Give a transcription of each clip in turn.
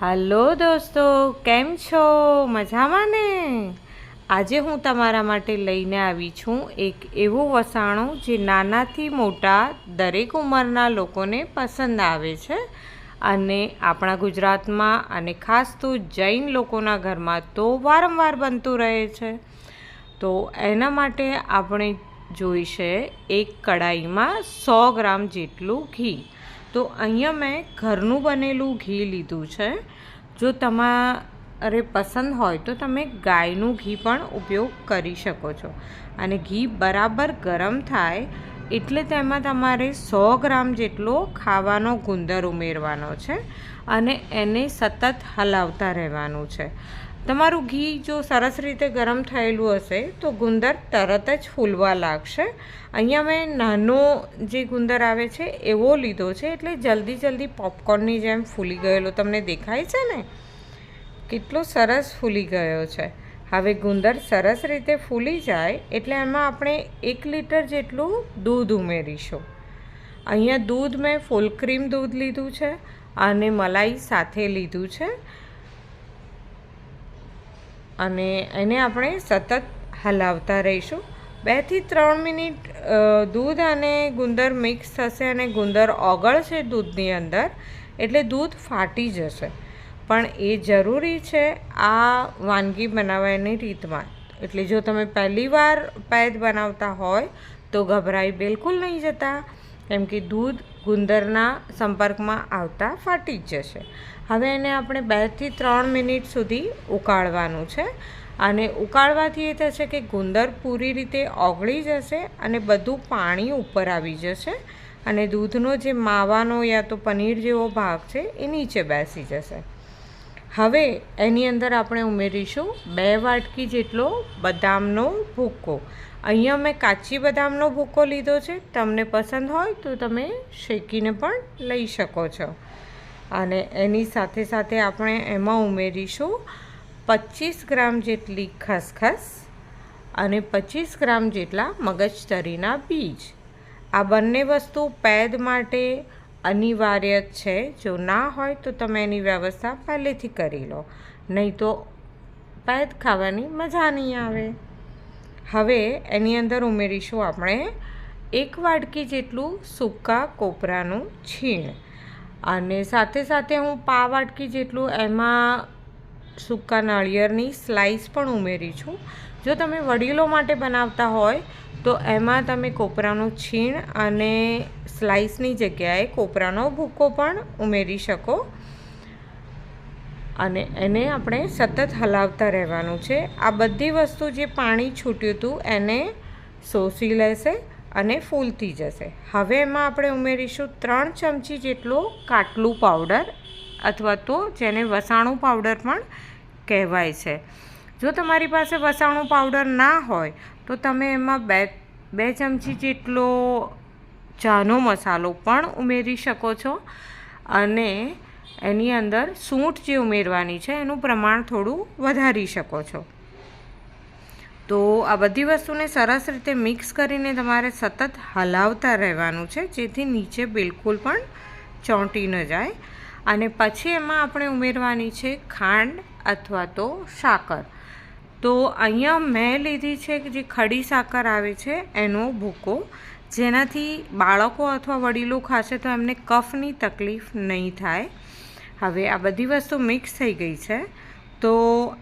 Hello દોસ્તો, કેમ છો? મજામાં ને? આજે હું તમારા માટે લઈને આવી છું એક એવું વસાણું જે નાનાથી મોટા દરેક ઉંમરના લોકોને પસંદ આવે છે. અને આપણા ગુજરાતમાં અને ખાસ તો જૈન લોકોના ઘરમાં તો વારંવાર બનતું રહે છે. તો એના માટે આપણે જોઈશે એક કડાઈમાં સો ગ્રામ જેટલું ઘી. તો અહીંયા મેં ઘરનું બનેલું ઘી લીધું છે. જો તમારે પસંદ હોય તો તમે ગાયનું ઘી પણ ઉપયોગ કરી શકો છો. અને ઘી બરાબર ગરમ થાય એટલે તેમાં તમારે સો ગ્રામ જેટલો ખાવાનો ગુંદર ઉમેરવાનો છે અને એને સતત હલાવતા રહેવાનું છે. તમારું ઘી જો સરસ રીતે ગરમ થયેલું હશે, તો ગુંદર તરત જ ફૂલવા લાગશે. અહીંયા મેં નાનો જે ગુંદર આવે છે, એવો લીધો છે, એટલે જલ્દી જલ્દી પોપકોર્નની જેમ ફૂલી ગયેલો. તમને દેખાય છે ને? કેટલો સરસ ફૂલી ગયો છે. હવે ગુંદર સરસ રીતે ફૂલી જાય, એટલે એમાં આપણે એક લીટર જેટલું દૂધ ઉમેરીશું. અહીંયા દૂધ મેં ફૂલ ક્રીમ દૂધ લીધું છે અને મલાઈ સાથે લીધું છે. અને એને આપણે સતત હલાવતા રહીશું. બેથી ત્રણ મિનિટ દૂધ અને ગુંદર મિક્સ થશે અને ગુંદર ઓગળશે દૂધની અંદર, એટલે દૂધ ફાટી જશે. પણ એ જરૂરી છે આ વાનગી બનાવવાની રીતમાં. એટલે જો તમે પહેલી વાર પેદ બનાવતા હોય, તો ગભરાઈ બિલકુલ નહીં જતા. કેમ કે દૂધ ગુંદરના સંપર્કમાં આવતા ફાટી જ જશે. હવે એને આપણે બેથી ત્રણ મિનિટ સુધી ઉકાળવાનું છે અને ઉકાળવાથી એ થશે કે ગુંદર પૂરી રીતે ઓગળી જશે અને બધું પાણી ઉપર આવી જશે અને દૂધનો જે માવાનો યા તો પનીર જેવો ભાગ છે એ નીચે બેસી જશે. હવે એની અંદર આપણે ઉમેરીશું બે વાટકી જેટલો બદામનો ભૂકો અહીંયા મેં કાચી બદામનો ભૂકો લીધો છે. તમને પસંદ હોય તો તમે શેકીને પણ લઈ શકો છો. અને એની સાથે સાથે આપણે એમાં ઉમેરીશું પચીસ ગ્રામ જેટલી ખસખસ અને પચીસ ગ્રામ જેટલા મગજતરીના બીજ. આ બંને વસ્તુ પેદ માટે અનિવાર્ય છે. જો ના હોય તો તમે એની વ્યવસ્થા પહેલેથી કરી લો. નહીં તો પેદ ખાવાની મજા નહીં આવે. હવે એની અંદર ઉમેરીશું આપણે એક વાટકી જેટલું સૂકા કોપરાનું છીણ. અને સાથે સાથે હું પા વાટકી જેટલું એમાં સૂકા નાળિયેરની સ્લાઈસ પણ ઉમેરી છું. જો તમે વડીલો માટે બનાવતા હોય, તો એમાં તમે કોપરાનું છીણ અને સ્લાઈસની જગ્યાએ કોપરાનો ભૂકો પણ ઉમેરી શકો. અને એને આપણે સતત હલાવતા રહેવાનું છે. આ બધી વસ્તુ જે પાણી છૂટ્યું હતું, એને શોષી લેશે અને ફૂલતી જશે. હવે એમાં આપણે ઉમેરીશું ત્રણ ચમચી જેટલો કાટલું પાવડર અથવા તો જેને વસાણું પાવડર પણ કહેવાય છે. જો તમારી પાસે વસાણું પાવડર ના હોય, તો તમે એમાં બે બે ચમચી જેટલો ચાનો મસાલો પણ ઉમેરી શકો છો. અને એની અંદર સૂંઠ જે ઉમેરવાની છે, એનું પ્રમાણ થોડું વધારી શકો છો. તો આ બધી વસ્તુને સરસ રીતે મિક્સ કરીને તમારે સતત હલાવતા રહેવાનું છે, જેથી નીચે બિલકુલ પણ ચોંટી ન જાય. અને પછી એમાં આપણે ઉમેરવાની છે ખાંડ અથવા તો સાકર. તો અહીંયા મેં લીધી છે કે જે ખડી સાકર આવે છે, એનો ભૂકો. જેનાથી બાળકો અથવા વડીલો ખાશે તો એમને કફની તકલીફ નહીં થાય. હવે આ બધી વસ્તુ મિક્સ થઈ ગઈ છે. તો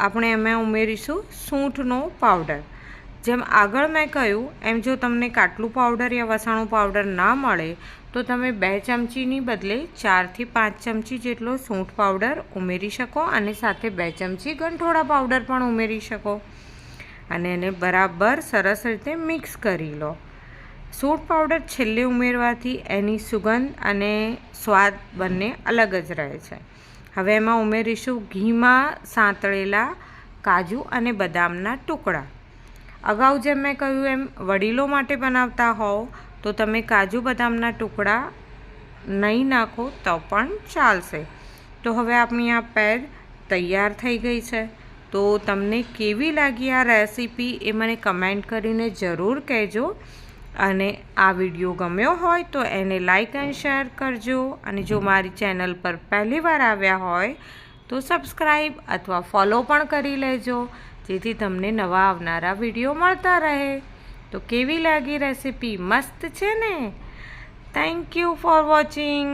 આપણે એમાં ઉમેરીશું સૂંઠનો પાવડર જેમ આગળ મેં કહ્યું, એમ જો તમને કાટલું પાવડર યા વસાણું પાવડર ના મળે, તો તમે બે ચમચીની બદલે ચારથી પાંચ ચમચી જેટલો સૂંઠ પાવડર ઉમેરી શકો અને સાથે બે ચમચી ગંઠોળા પાવડર પણ ઉમેરી શકો. અને એને બરાબર સરસ રીતે મિક્સ કરી લો. સૂંઠ પાવડર છેલ્લે ઉમેરવાથી એની સુગંધ અને સ્વાદ બંને અલગ જ રહે છે. હવે એમાં ઉમેરીશું ઘીમાં સાંતળેલા કાજુ અને બદામના ટુકડા. અગાઉ જેમ મેં કહ્યું એમ, વડીલો માટે બનાવતા હોવ તો તમે કાજુ બદામના ટુકડા નહીં નાખો તો પણ ચાલશે. તો હવે આપણી આ પેડ તૈયાર થઈ ગઈ છે. તો તમને કેવી લાગી આ રેસીપી એ મને કમેન્ટ કરીને જરૂર કહેજો. અને આ વીડિયો ગમ્યો હોય તો એને લાઈક એન્ડ શેર કરજો. અને જો મારી ચેનલ પર પહેલીવાર આવ્યા હોય તો સબસ્ક્રાઈબ અથવા ફોલો પણ કરી લેજો. જેથી તમને નવા આવનારા વીડિયો મળતા રહે. તો કેવી લાગી રેસીપી મસ્ત છે ને? Thank you for watching